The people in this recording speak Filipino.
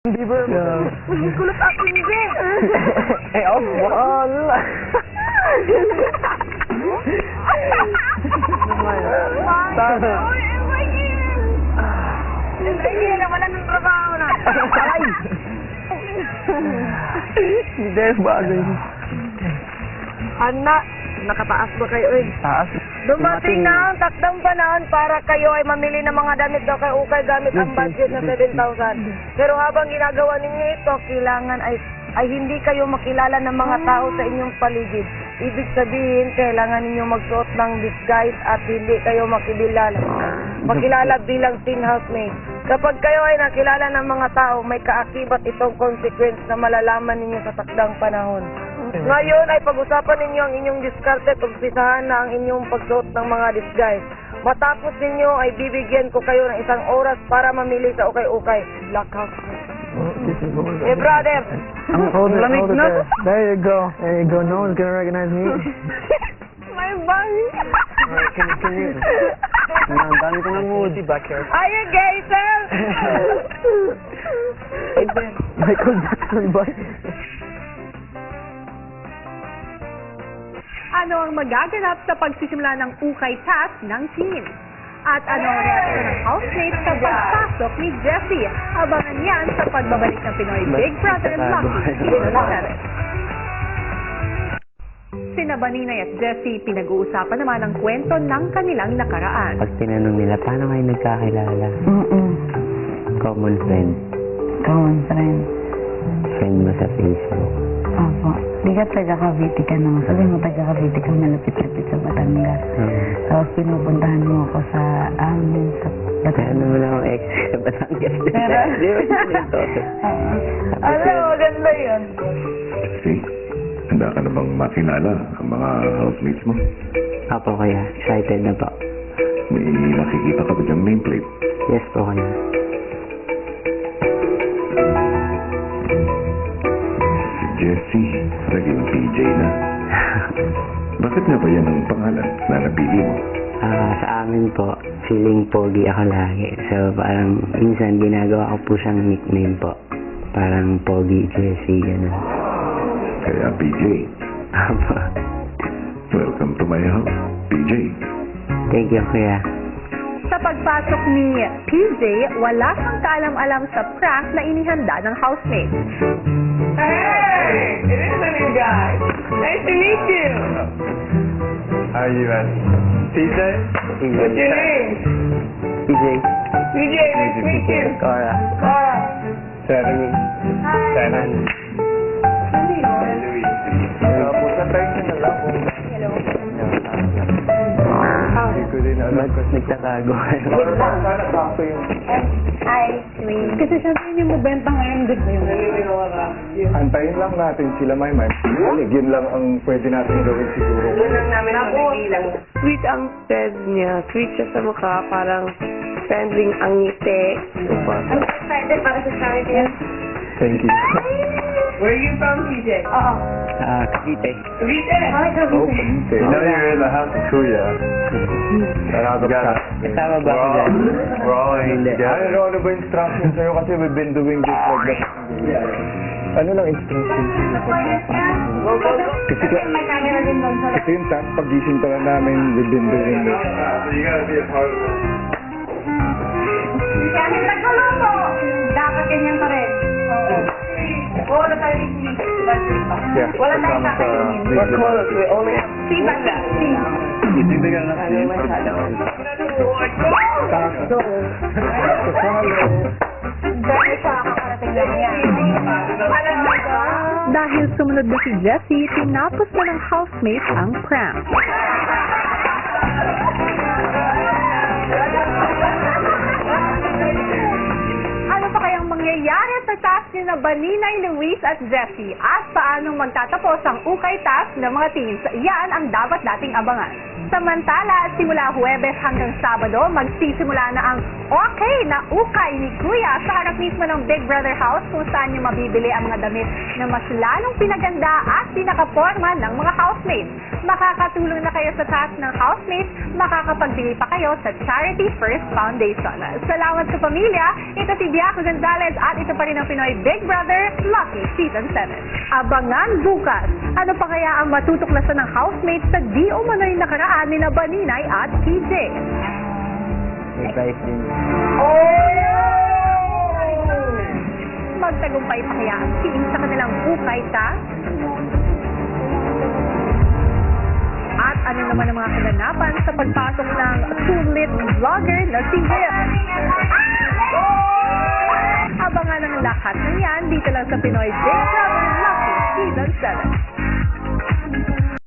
Bieber. Kulot ako hindi. Eh, oh, wala. Tama. Uy, eh, Mikey. Hindi na, wala ng trabaho na. Ay! Hindi, bagay. Anak, nakataas ba kayo eh? Taas. Dumating na ang takdang panahon para kayo ay mamili ng mga damit daw kay Ukay gamit ang budget na 7,000. Pero habang ginagawa ninyo ito, kailangan ay ay hindi kayo makilala ng mga tao sa inyong paligid. Ibig sabihin, kailangan ninyo magsuot ng disguise at hindi kayo makilala. Makilala bilang teen housemaid. Kapag kayo ay nakilala ng mga tao, may kaakibat itong consequence na malalaman ninyo sa takdang panahon. Ngayon ay pag-usapan ninyo ang inyong diskarte at umpisahan na ang inyong pagsuot ng mga disguise. Matapos ninyo ay bibigyan ko kayo ng isang oras para mamili sa ukay-ukay. Blackout. Eh brother, Ang hold it, Lamig hold it na. there. There you go. There you go. No one's gonna recognize me. may bangi. Alright, can, can you... Ang dami ko ng mood. back here. Are you gay, sir? Michael Jackson ba? Ano ang magaganap sa pagsisimula ng ukay task ng team? At ano ang reaksyon ng housemates sa pagpasok ni Jessie? Abangan yan sa pagbabalik ng Pinoy Big Brother Lucky Season 7. Sina Baninay at Jessie pinag-uusapan naman ang kwento ng kanilang nakaraan. Pag tinanong nila, paano kayo nagkakilala? Mm-mm. Common friend. Common friend. Friend mo sa Facebook. Opo. Di ka taga Cavite ka naman. Sabi mo taga Cavite ka malapit-lapit sa Batangas. Um, Tapos pinupuntahan mo ako sa amin sa Batangas. naman ako ex sa Batangas. Pero- Di ba ganito? Oo. Alam, maganda yun. Kasi, handa ka na bang makilala ang mga housemates mo? Apo kaya, excited na po. May nakikita ka ba diyang nameplate? Yes po kaya. Jessie, naging PJ na. Bakit nga ba yan ang pangalan na napili mo? Ah, sa amin po, feeling pogi ako lagi. So, parang minsan ginagawa ko po siyang nickname po. Parang pogi Jessie, gano'n. Kaya PJ. Apo. Welcome to my house, PJ. Thank you, kuya. Sa pagpasok ni PJ, wala siyang kaalam-alam sa prank na inihanda ng housemates. Hey! It is a new guy. Nice to meet you. How are you, man? TJ? What's your name? PJ, CJ, nice to meet you. Cora, Cora. Seven. Seven. Ba't nagtatago kayo? Sana sakto yung... Kasi syempre hindi mo benta ngayon, good ba yun? Antayin lang natin sila, may may. Yun lang ang pwede natin gawin siguro. Sweet ang Ted niya. Sweet siya sa mukha. Parang friendly ang ngiti. I'm excited para sa charity. Thank you. Where are you from, CJ? Oo. Ah, Cavite. Cavite. Hi, Oh, okay. Now you're in the house of Kuya. Sarado ka. Kasama ba ako dyan? We're all in together. Ano, ano ba instructions sa'yo? Kasi we've been doing this like that. Ano lang instructions? Kasi ka, sa kasi yung task pag-gising pa lang namin, we've been doing this. you gotta be a part of it. Kahit nagkuluto, dapat ganyan pa rin. Yeah, Wala tayong kasama sa kakainin. video. we only have three bags. Titibigan na tayo masyado. Sakto. Kasalo. Dahil sa kakarating lang yan. Alam mo ba? Dahil sumunod na si Jessie, tinapos na ng housemates ang prank. Ni na Baninay, Luis at Jessie? At paanong magtatapos ang ukay task ng mga teams? Yan ang dapat nating abangan. Samantala, simula Huwebes hanggang Sabado, magsisimula na ang okay na ukay ni Kuya sa harap mismo ng Big Brother House kung saan niyo mabibili ang mga damit na mas lalong pinaganda at pinakaporma ng mga housemates. Makakatulong na kayo sa task ng housemates, makakapagbili pa kayo sa Charity First Foundation. Salamat sa pamilya, ito si Biako Gonzalez at ito pa rin ang Pinoy Big Brother Lucky Season 7. Abangan bukas, ano pa kaya ang matutuklasan ng housemates sa di umano'y nakaraan ni na Baninay at TJ? Magtagumpay pa kaya ang team sa kanilang ukay task? At ano naman ang mga kaganapan sa pagpasok ng sulit vlogger na si Will? Abangan ang lahat ng yan dito lang sa Pinoy Big Brother Lucky Season 7.